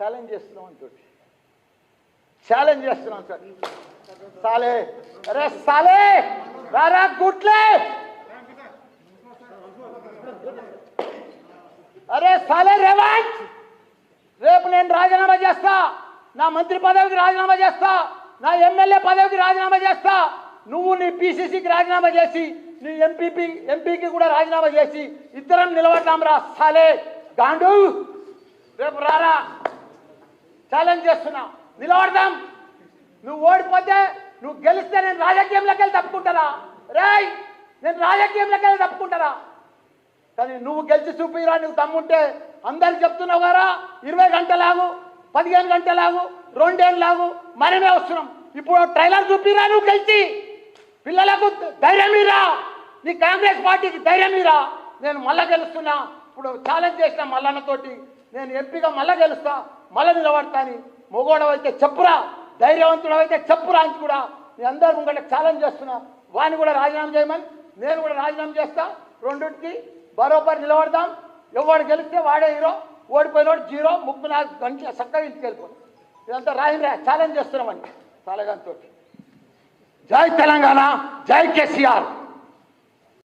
Challenge చేస్తున్నాం అంతోటి challenge చేస్తున్నాం sir సాలే. అరే సాలే! రారా గుట్లే! అరే సాలే రేవంత్! రేపు నేను రాజీనామా చేస్తా. నా మంత్రి పదవికి రాజీనామా చేస్తా. నా ఎమ్మెల్యే పదవికి రాజీనామా చేస్తా. నువ్వు నీ పిసిసికి రాజీనామా చేసి నీ ఎంపీపీ ఎంపీకి కూడా రాజీనామా చేసి ఇద్దరం నిలబడ్డాం రా సాలే. గాండు! రేపు రారా. ఛాలెంజ్ చేస్తున్నా. నిలబడదాం. నువ్వు ఓడిపోతే నువ్వు గెలిస్తే నేను రాజకీయంలోకి వెళ్ళి తప్పుకుంటారా రేయ్ నేను రాజకీయంలోకి వెళ్ళి తప్పుకుంటారా కానీ నువ్వు గెలిచి చూపిరా నువ్వు తమ్ముంటే అందరికి చెప్తున్నావు కదా ఇరవై గంటలాగు పదిహేను గంటలాగు రెండేళ్ళలాగు మనమే వస్తున్నాం. ఇప్పుడు ట్రైలర్ చూపిరా నువ్వు గెలిచి. పిల్లలకు ధైర్యం ఇరా. నీ కాంగ్రెస్ పార్టీకి ధైర్యం ఇరా. నేను మళ్ళా గెలుస్తున్నా. ఇప్పుడు ఛాలెంజ్ చేసిన మల్లన్నతోటి నేను ఎంపీగా మళ్ళా గెలుస్తా. మళ్ళా నిలబడతాను. మొగోడవైతే చెప్పురా ధైర్యవంతుడు అయితే చెప్పురా అని కూడా నేను అందరు ముంగట ఛాలెంజ్ చేస్తున్నా. వాడిని కూడా రాజీనామా చేయమని నేను కూడా రాజీనామా చేస్తా. రెండింటికి బరోబర్ నిలబడదాం. ఎవడు గెలిస్తే వాడే హీరో ఓడిపోయినోడు జీరో ముప్పై నాలుగు గంటల చక్కగా ఇంటికి వెళ్ళిపోయి ఇదంతా రాయిరా ఛాలెంజ్ చేస్తున్నామండి తాలగాంతో జై తెలంగాణ జై కేసీఆర్.